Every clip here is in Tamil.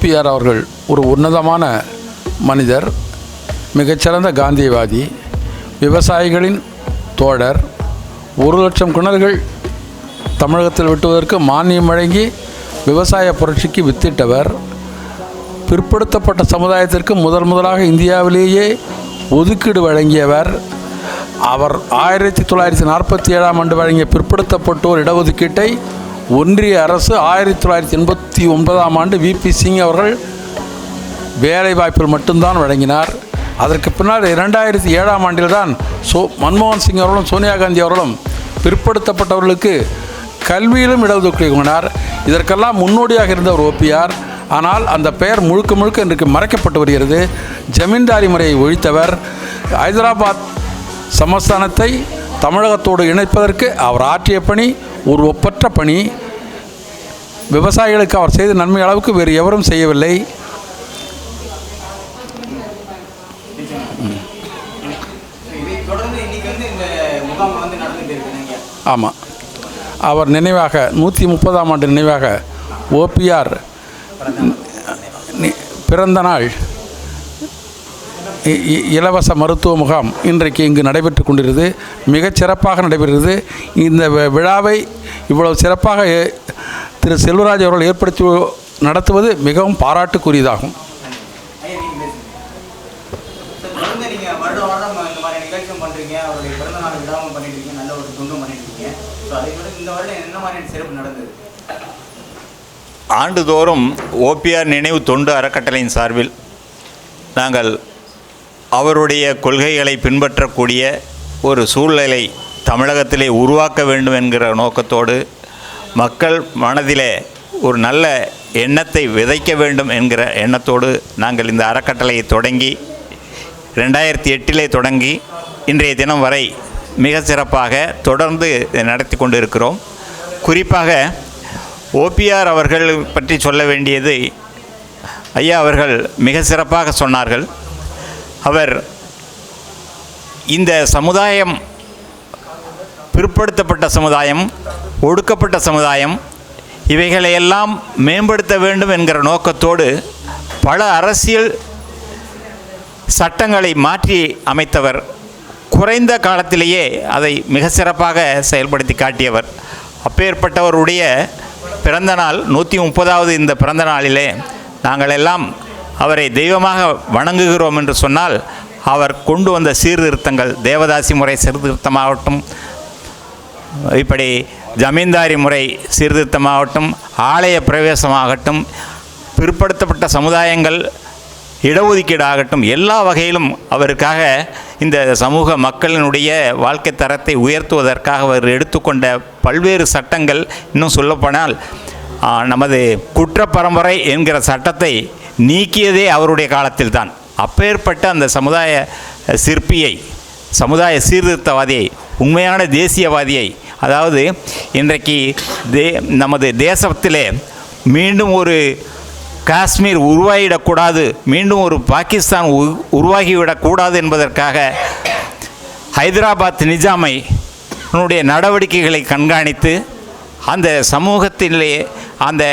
ஓபிஆர் அவர்கள் ஒரு உன்னதமான மனிதர் மிகச்சிறந்த காந்தியவாதி விவசாயிகளின் தோழர் ஒரு லட்சம் கிணறுகள் தமிழகத்தில் வெட்டுவதற்கு மானியம் வழங்கி விவசாய புரட்சிக்கு வித்திட்டவர். பிற்படுத்தப்பட்ட சமுதாயத்திற்கு முதல் முதலாக இந்தியாவிலேயே ஒதுக்கீடு வழங்கியவர். அவர் ஆயிரத்தி தொள்ளாயிரத்தி நாற்பத்தி ஏழாம் ஆண்டு வழங்கிய பிற்படுத்தப்பட்டோர் இடஒதுக்கீட்டை ஒன்றிய அரசு ஆயிரத்தி தொள்ளாயிரத்தி எண்பத்தி ஒன்பதாம் ஆண்டு விபி சிங் அவர்கள் வேலைவாய்ப்பில் மட்டும்தான் வழங்கினார். அதற்கு பின்னால் இரண்டாயிரத்தி ஏழாம் ஆண்டில்தான் சோ மன்மோகன் சிங் அவர்களும் சோனியா காந்தி அவர்களும் பிற்படுத்தப்பட்டவர்களுக்கு கல்வியிலும் இடஒதுக்கீடு கொண்டார் இதற்கெல்லாம் முன்னோடியாக இருந்தவர் ஓபிஆர் ஆனால் அந்த பெயர் முழுக்க முழுக்க இன்றைக்கு மறைக்கப்பட்டு வருகிறது. ஜமீன்தாரி முறையை ஒழித்தவர். ஹைதராபாத் சமஸ்தானத்தை தமிழகத்தோடு இணைப்பதற்கு அவர் ஆற்றிய பணி ஒரு ஒப்பற்ற பணி. விவசாயிகளுக்கு அவர் செய்த நன்மை அளவுக்கு வேறு எவரும் செய்யவில்லை. ஆமாம் அவர் நினைவாக நூற்றி முப்பதாம் ஆண்டு நினைவாக ஓபிஆர் பிறந்த நாள் இலவச மருத்துவ முகாம் இன்றைக்கு இங்கு நடைபெற்று கொண்டிருக்கிறது. மிகச் சிறப்பாக நடைபெறுகிறது. இந்த விழாவை இவ்வளவு சிறப்பாக திரு செல்வராஜ் அவர்கள் ஏற்படுத்தி நடத்துவது மிகவும் பாராட்டுக்குரியதாகும். ஆண்டுதோறும் ஓபிஆர் நினைவு தொண்டு அறக்கட்டளையின் சார்பில் நாங்கள் அவருடைய கொள்கைகளை பின்பற்றக்கூடிய ஒரு சூழ்நிலை தமிழகத்திலே உருவாக்க வேண்டும் என்கிற நோக்கத்தோடு மக்கள் மனதிலே ஒரு நல்ல எண்ணத்தை விதைக்க வேண்டும் என்கிற எண்ணத்தோடு நாங்கள் இந்த அறக்கட்டளையை தொடங்கி ரெண்டாயிரத்தி எட்டிலே தொடங்கி இன்றைய தினம் வரை மிக சிறப்பாக தொடர்ந்து நடத்தி கொண்டு இருக்கிறோம் குறிப்பாக ஓபிஆர் அவர்கள் பற்றி சொல்ல வேண்டியது ஐயா அவர்கள் மிக சிறப்பாக சொன்னார்கள். அவர் இந்த சமுதாயம் பிற்படுத்தப்பட்ட சமுதாயம் ஒடுக்கப்பட்ட சமுதாயம் இவைகளையெல்லாம் மேம்படுத்த வேண்டும் என்கிற நோக்கத்தோடு பல அரசியல் சட்டங்களை மாற்றி அமைத்தவர் குறைந்த காலத்திலேயே அதை மிக சிறப்பாக செயல்படுத்தி காட்டியவர். அப்பேற்பட்டவருடைய பிறந்த நாள் நூற்றி முப்பதாவது இந்த பிறந்த நாளிலே நாங்கள் எல்லாம் அவரை தெய்வமாக வணங்குகிறோம் என்று சொன்னால் அவர் கொண்டு வந்த சீர்திருத்தங்கள் தேவதாசி முறை சீர்திருத்தமாகட்டும் இப்படி ஜமீன்தாரி முறை சீர்திருத்தமாகட்டும் ஆலய பிரவேசமாகட்டும் பிற்படுத்தப்பட்ட சமுதாயங்கள் இடஒதுக்கீடாகட்டும் எல்லா வகையிலும் அவருக்காக இந்த சமூக மக்களினுடைய வாழ்க்கை தரத்தை உயர்த்துவதற்காக அவர் எடுத்துக்கொண்ட பல்வேறு சட்டங்கள் இன்னும் சொல்லப்போனால் நமது குற்றப்பரம்பரை என்கிற சட்டத்தை நீக்கியதே அவருடைய காலத்தில் தான் அப்பேற்பட்ட அந்த சமுதாய சிற்பியை சமுதாய சீர்திருத்தவாதியை உண்மையான தேசியவாதியை அதாவது இன்றைக்கு தே நமது தேசத்திலே மீண்டும் ஒரு காஷ்மீர் உருவாகிடக்கூடாது மீண்டும் ஒரு பாகிஸ்தான் உ- உருவாகிவிடக்கூடாது என்பதற்காக ஹைதராபாத் நிஜாமை நடவடிக்கைகளை கண்காணித்து அந்த சமூகத்திலே அந்த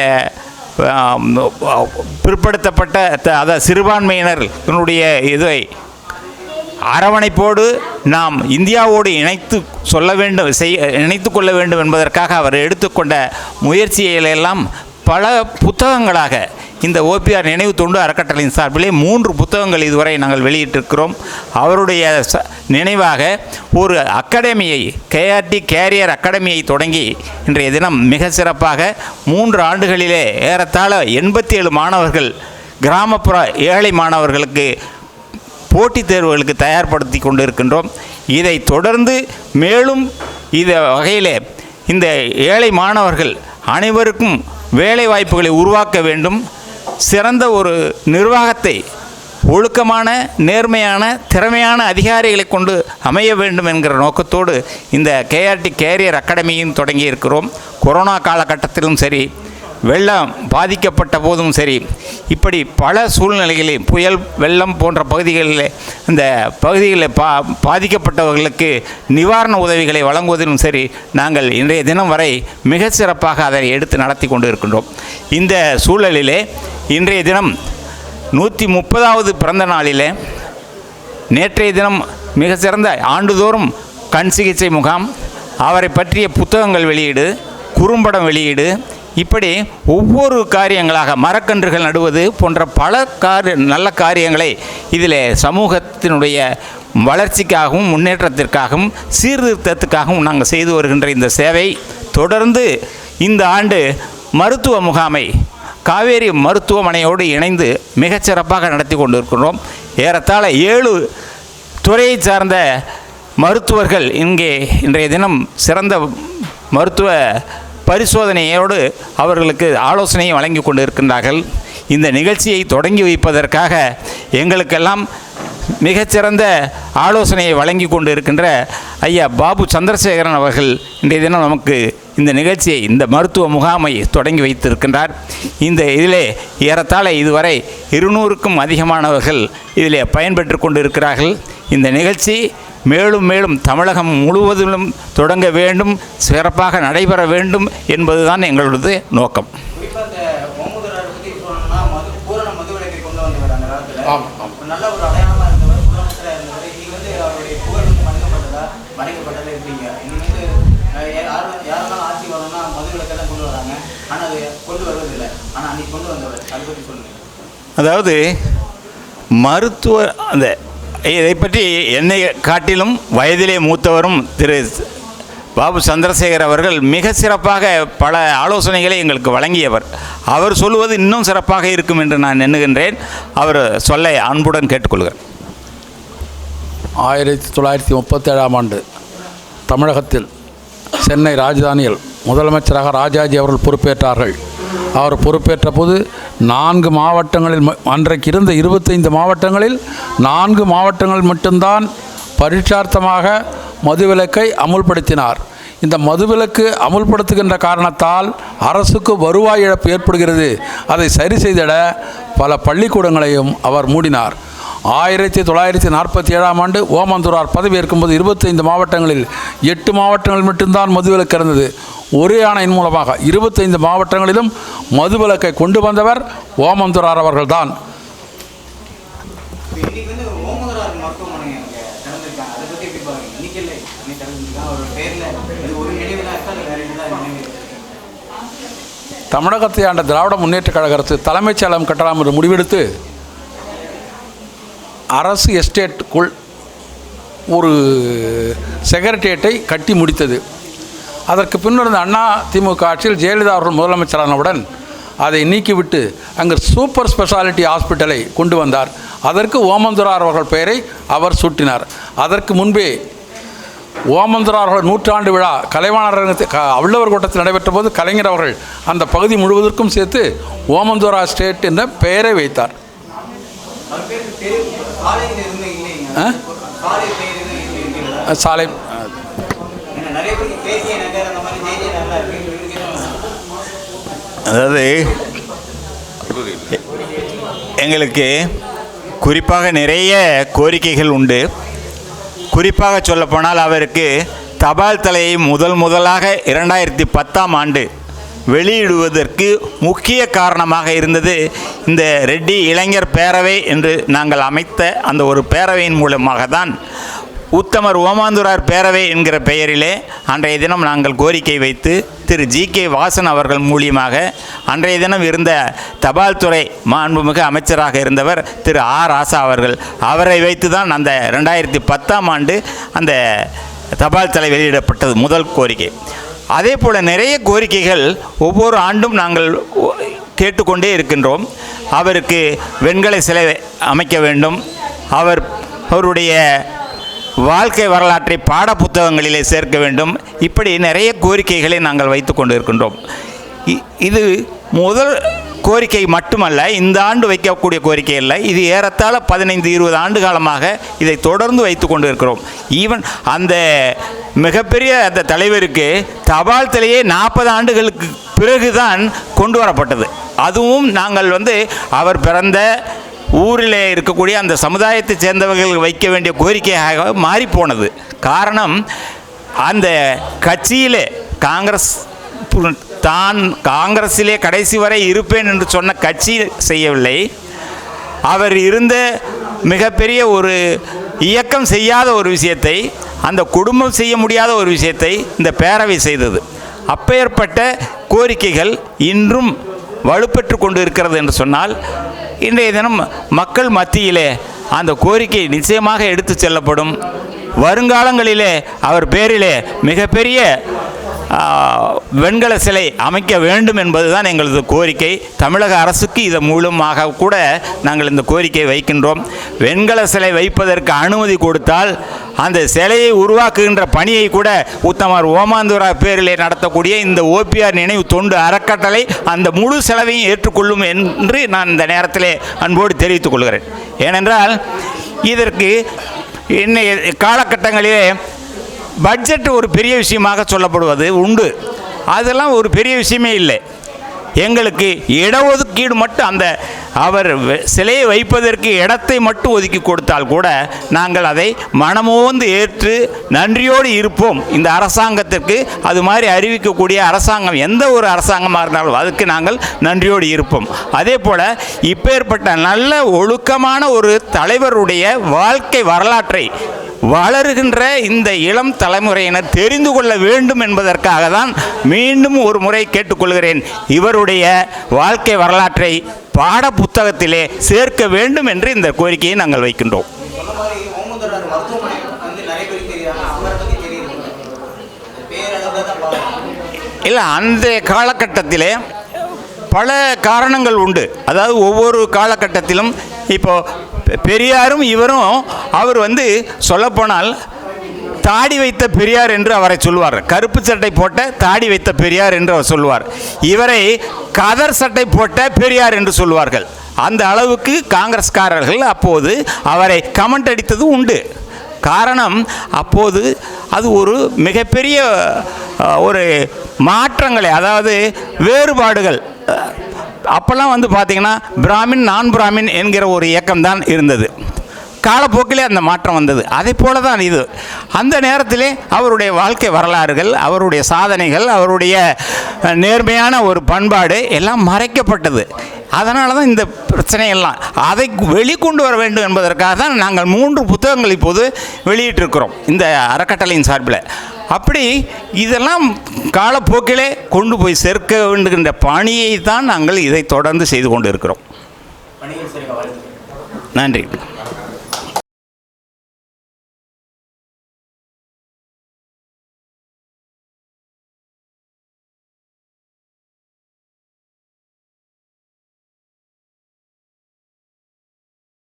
பிற்படுத்தப்பட்ட த- அதாவது சிறுபான்மையினர்களுடைய இதை அரவணைப்போடு நாம் இந்தியாவோடு இணைத்து சொல்ல வேண்டும் செய்ய இணைத்து கொள்ள வேண்டும் என்பதற்காக அவர் எடுத்துக்கொண்ட முயற்சிகளெல்லாம் பல புத்தகங்களாக இந்த ஓபிஆர் நினைவு தொண்டு அறக்கட்டளையின் சார்பிலே மூன்று புத்தகங்கள் இதுவரை நாங்கள் வெளியிட்டிருக்கிறோம். அவருடைய ச நினைவாக ஒரு அகாடமியை கேஆர்டி கேரியர் அகாடமியை தொடங்கி இன்றைய தினம் மிக சிறப்பாக மூன்று ஆண்டுகளிலே ஏறத்தாழ எண்பத்தி ஏழு மாணவர்கள் கிராமப்புற ஏழை மாணவர்களுக்கு போட்டித் தேர்வுகளுக்கு தயார்படுத்தி கொண்டிருக்கின்றோம். இதை தொடர்ந்து மேலும் இந்த வகையிலே இந்த ஏழை மாணவர்கள் அனைவருக்கும் வேலை வாய்ப்புகளை உருவாக்க வேண்டும். சிறந்த ஒரு நிர்வாகத்தை ஒழுக்கமான நேர்மையான திறமையான அதிகாரிகளை கொண்டு அமைய வேண்டும் என்கிற நோக்கத்தோடு இந்த கேஆர்டி கேரியர் அகாடமியும் தொடங்கி இருக்கிறோம் கொரோனா காலகட்டத்திலும் சரி வெள்ளம் பாதிக்கப்பட்ட போதும் சரி. இப்படி பல சூழ்நிலைகளில் புயல் வெள்ளம் போன்ற பகுதிகளில் இந்த பகுதிகளில் பா பாதிக்கப்பட்டவர்களுக்கு நிவாரண உதவிகளை வழங்குவதிலும் சரி நாங்கள் இன்றைய தினம் வரை மிக சிறப்பாக அதை எடுத்து நடத்தி கொண்டு இருக்கின்றோம் இந்த சூழலிலே இன்றைய தினம் நூற்றி முப்பதாவது பிறந்த நாளிலே நேற்றைய தினம் மிக சிறந்த ஆண்டுதோறும் கண் சிகிச்சை முகாம் அவரை பற்றிய புத்தகங்கள் வெளியீடு குறும்படம் வெளியீடு இப்படி ஒவ்வொரு காரியங்களாக மரக்கன்றுகள் நடுவது போன்ற பல காரிய நல்ல காரியங்களை இதில் சமூகத்தினுடைய வளர்ச்சிக்காகவும் முன்னேற்றத்திற்காகவும் சீர்திருத்தத்துக்காகவும் நாங்கள் செய்து வருகின்ற இந்த சேவை. தொடர்ந்து இந்த ஆண்டு மருத்துவ முகாமை காவேரி மருத்துவமனையோடு இணைந்து மிகச்சிறப்பாக நடத்தி கொண்டிருக்கிறோம் ஏறத்தாழ ஏழு துறையை சார்ந்த மருத்துவர்கள் இங்கே இன்றைய தினம் சிறந்த மருத்துவ பரிசோதனையோடு அவர்களுக்கு ஆலோசனையை வழங்கி கொண்டு இருக்கின்றார்கள் இந்த நிகழ்ச்சியை தொடங்கி வைப்பதற்காக எங்களுக்கெல்லாம் மிகச்சிறந்த ஆலோசனையை வழங்கி கொண்டு இருக்கின்ற ஐயா பாபு சந்திரசேகரன் அவர்கள் இன்றைய தினம் நமக்கு இந்த நிகழ்ச்சியை இந்த மருத்துவ முகாமை தொடங்கி வைத்திருக்கின்றார். இந்த இதிலே ஏறத்தாழ இதுவரை இருநூறுக்கும் அதிகமானவர்கள் இதிலே பயன்பெற்று கொண்டு இருக்கிறார்கள் இந்த நிகழ்ச்சி மேலும் மேலும் தமிழகம் முழுவதிலும் தொடங்க வேண்டும் சிறப்பாக நடைபெற வேண்டும் என்பதுதான் எங்களது நோக்கம். அதாவது மருத்துவ அந்த இதை பற்றி என்னை காட்டிலும் வயதிலே மூத்தவரும் திரு பாபு சந்திரசேகர் அவர்கள் மிக சிறப்பாக பல ஆலோசனைகளை எங்களுக்கு வழங்கியவர். அவர் சொல்லுவது இன்னும் சிறப்பாக இருக்கும் என்று நான் எண்ணுகின்றேன். அவர் சொல்ல அன்புடன் கேட்டுக்கொள்கிறேன் ஆயிரத்தி தொள்ளாயிரத்தி முப்பத்தேழாம் ஆண்டு தமிழகத்தில் சென்னை ராஜதானியில் முதலமைச்சராக ராஜாஜி அவர்கள் பொறுப்பேற்றார்கள். அவர் பொறுப்பேற்ற போது நான்கு மாவட்டங்களில் ம- அன்றைக்கு இருந்த இருபத்தைந்து மாவட்டங்களில் நான்கு மாவட்டங்கள் மட்டும்தான் பரீட்சார்த்தமாக மதுவிலக்கை அமுல்படுத்தினார். இந்த மதுவிலக்கு அமுல்படுத்துகின்ற காரணத்தால் அரசுக்கு வருவாய் இழப்பு ஏற்படுகிறது. அதை சரி செய்திட பல பள்ளிக்கூடங்களையும் அவர் மூடினார். ஆயிரத்தி தொள்ளாயிரத்தி நாற்பத்தி ஏழாம் ஆண்டு ஓமந்தூரார் பதவி ஏற்கும்போது இருபத்தைந்து மாவட்டங்களில் எட்டு மாவட்டங்களில் மட்டும்தான் மதுவிலக்கு இருந்தது. ஒரே ஆணையின் மூலமாக இருபத்தைந்து மாவட்டங்களிலும் மதுவிலக்கை கொண்டு வந்தவர் ஓமந்தூரார் அவர்கள்தான்? தமிழகத்தை ஆண்ட திராவிட முன்னேற்ற கழக அரசு தலைமைச் செயலகம் கட்டலாம் என்று முடிவெடுத்து அரசு எஸ்டேட்டுக்குள் ஒரு செக்ரட்டேரியட்டை கட்டி முடித்தது. அதற்கு பின்னர் அண்ணா திமுக ஆட்சியில் ஜெயலலிதா அவர்கள் முதலமைச்சரானவுடன் அதை நீக்கிவிட்டு அங்கு சூப்பர் ஸ்பெஷாலிட்டி ஹாஸ்பிட்டலை கொண்டு வந்தார். அதற்கு ஓமந்துரார் அவர்கள் பெயரை அவர் சூட்டினார். அதற்கு முன்பே ஓமந்துரார் அவர்கள் நூற்றாண்டு விழா கலைவாணர் அவ்வளவர் கூட்டத்தில் நடைபெற்ற போது கலைஞர் அவர்கள் அந்த பகுதி முழுவதற்கும் சேர்த்து ஓமந்துரா ஸ்டேட் என்ற பெயரை வைத்தார். சாலை அதாவது எங்களுக்கு குறிப்பாக நிறைய கோரிக்கைகள் உண்டு. குறிப்பாக சொல்லப்போனால் அவருக்கு தபால் தலையை முதல் முதலாக இரண்டாயிரத்தி பத்தாம் ஆண்டு வெளியிடுவதற்கு முக்கிய காரணமாக இருந்தது இந்த ரெட்டி இளைஞர் பேரவை என்று நாங்கள் அமைத்த அந்த ஒரு பேரவையின் மூலமாக தான் உத்தமர் ஓமாந்துரார் பேரவை என்கிற பெயரிலே அன்றைய தினம் நாங்கள் கோரிக்கை வைத்து திரு ஜி கே வாசன் அவர்கள் மூலியமாக அன்றைய தினம் இருந்த தபால் துறை மாண்புமிகு அமைச்சராக இருந்தவர் திரு ஆர் ராசா அவர்கள். அவரை வைத்து தான் அந்த ரெண்டாயிரத்தி பத்தாம் ஆண்டு அந்த தபால் தலை வெளியிடப்பட்டது முதல் கோரிக்கை. அதே போல் நிறைய கோரிக்கைகள் ஒவ்வொரு ஆண்டும் நாங்கள் கேட்டுக்கொண்டே இருக்கின்றோம். அவருக்கு வெண்கல சிலை அமைக்க வேண்டும். அவர் அவருடைய வாழ்க்கை வரலாற்றை பாட புத்தகங்களிலே சேர்க்க வேண்டும். இப்படி நிறைய கோரிக்கைகளை நாங்கள் வைத்து கொண்டு இருக்கின்றோம் இ- இது முதல் கோரிக்கை மட்டுமல்ல இந்த ஆண்டு வைக்கக்கூடிய கோரிக்கை அல்ல இது ஏறத்தாழ பதினைந்து இருபது ஆண்டு காலமாக இதை தொடர்ந்து வைத்து கொண்டு இருக்கிறோம் ஈவன் அந்த மிகப்பெரிய அந்த தலைவருக்கு தபால் தலையே நாற்பது ஆண்டுகளுக்கு பிறகுதான் கொண்டு வரப்பட்டது. அதுவும் நாங்கள் வந்து அவர் பிறந்த ஊரில் இருக்கக்கூடிய அந்த சமுதாயத்தைச் சேர்ந்தவர்கள் வைக்க வேண்டிய கோரிக்கையாக மாறிப்போனது காரணம் அந்த கட்சியிலே காங்கிரஸ் தான் காங்கிரஸிலே கடைசி வரை இருப்பேன் என்று சொன்ன கட்சி செய்யவில்லை. அவர் இருந்த மிகப்பெரிய ஒரு இயக்கம் செய்யாத ஒரு விஷயத்தை அந்த குடும்பம் செய்ய முடியாத ஒரு விஷயத்தை இந்த பேரவை செய்தது. அப்பேற்பட்ட கோரிக்கைகள் இன்றும் வலுப்பெற்று கொண்டு இருக்கிறது என்று சொன்னால் இன்றைய தினம் மக்கள் மத்தியிலே அந்த கோரிக்கை நிச்சயமாக எடுத்து செல்லப்படும். வருங்காலங்களிலே அவர் பேரிலே மிகப்பெரிய வெண்கல சிலை அமைக்க வேண்டும் என்பதுதான் எங்களது கோரிக்கை. தமிழக அரசுக்கு இதன் மூலமாக கூட நாங்கள் இந்த கோரிக்கை வைக்கின்றோம். வெண்கல சிலை வைப்பதற்கு அனுமதி கொடுத்தால் அந்த சிலையை உருவாக்குகின்ற பணியை கூட உத்தமர் ஓமாந்துரா பேரிலே நடத்தக்கூடிய இந்த ஓபிஆர் நினைவு தொண்டு அறக்கட்டளை அந்த முழு செலவையும் ஏற்றுக்கொள்ளும் என்று நான் இந்த நேரத்திலே அன்போடு தெரிவித்துக் கொள்கிறேன். ஏனென்றால் இதற்கு இன்னைய காலகட்டங்களிலே பட்ஜெட் ஒரு பெரிய விஷயமாக சொல்லப்படுவது உண்டு. அதெல்லாம் ஒரு பெரிய விஷயமே இல்லை. எங்களுக்கு இடஒதுக்கீடு மட்டும் அந்த அவர் சிலையை வைப்பதற்கு இடத்தை மட்டும் ஒதுக்கி கொடுத்தால் கூட நாங்கள் அதை மனமோந்து ஏற்று நன்றியோடு இருப்போம். இந்த அரசாங்கத்திற்கு அது மாதிரி அறிவிக்கக்கூடிய அரசாங்கம் எந்த ஒரு அரசாங்கமாக இருந்தாலும் அதுக்கு நாங்கள் நன்றியோடு இருப்போம். அதே போல் இப்பேற்பட்ட நல்ல ஒழுக்கமான ஒரு தலைவருடைய வாழ்க்கை வரலாற்றை வளருகின்ற இந்த இளம் தலைமுறையினர் தெரிந்து கொள்ள வேண்டும் என்பதற்காக தான் மீண்டும் ஒரு முறை கேட்டுக்கொள்கிறேன். இவருடைய வாழ்க்கை வரலாற்றை பாட புத்தகத்திலே சேர்க்க வேண்டும் என்று இந்த கோரிக்கையை நாங்கள் வைக்கின்றோம். இல்லை அந்த காலகட்டத்திலே பல காரணங்கள் உண்டு. அதாவது ஒவ்வொரு காலகட்டத்திலும் இப்போ பெரியாரும் இவரும் அவர் வந்து சொல்லப்போனால் தாடி வைத்த பெரியார் என்று அவரை சொல்வார். கருப்பு சட்டை போட்ட தாடி வைத்த பெரியார் என்று அவர் சொல்லுவார் இவரை கதர் சட்டை போட்ட பெரியார் என்று சொல்லுவார்கள் அந்த அளவுக்கு காங்கிரஸ்காரர்கள் அப்போது அவரை கமெண்ட் அடித்தது உண்டு. காரணம் அப்போது அது ஒரு மிகப்பெரிய ஒரு மாற்றங்களை அதாவது வேறுபாடுகள் அப்போல்லாம் வந்து பார்த்திங்கன்னா பிராமின் நான் பிராமின் என்கிற ஒரு இயக்கம்தான் இருந்தது. காலப்போக்கிலே அந்த மாற்றம் வந்தது. அதே போல தான் இது. அந்த நேரத்திலே அவருடைய வாழ்க்கை வரலாறுகள் அவருடைய சாதனைகள் அவருடைய நேர்மையான ஒரு பண்பாடு எல்லாம் மறைக்கப்பட்டது. அதனால தான் இந்த பிரச்சனையெல்லாம். அதை வெளிக்கொண்டு வர வேண்டும் என்பதற்காக தான் நாங்கள் மூன்று புத்தகங்கள் இப்போது வெளியிட்டிருக்கிறோம் இந்த அறக்கட்டளையின் சார்பில். அப்படி இதெல்லாம் காலப்போக்கிலே கொண்டு போய் சேர்க்க வேண்டுகின்ற பணியை தான் நாங்கள் இதை தொடர்ந்து செய்து கொண்டு இருக்கிறோம். நன்றி.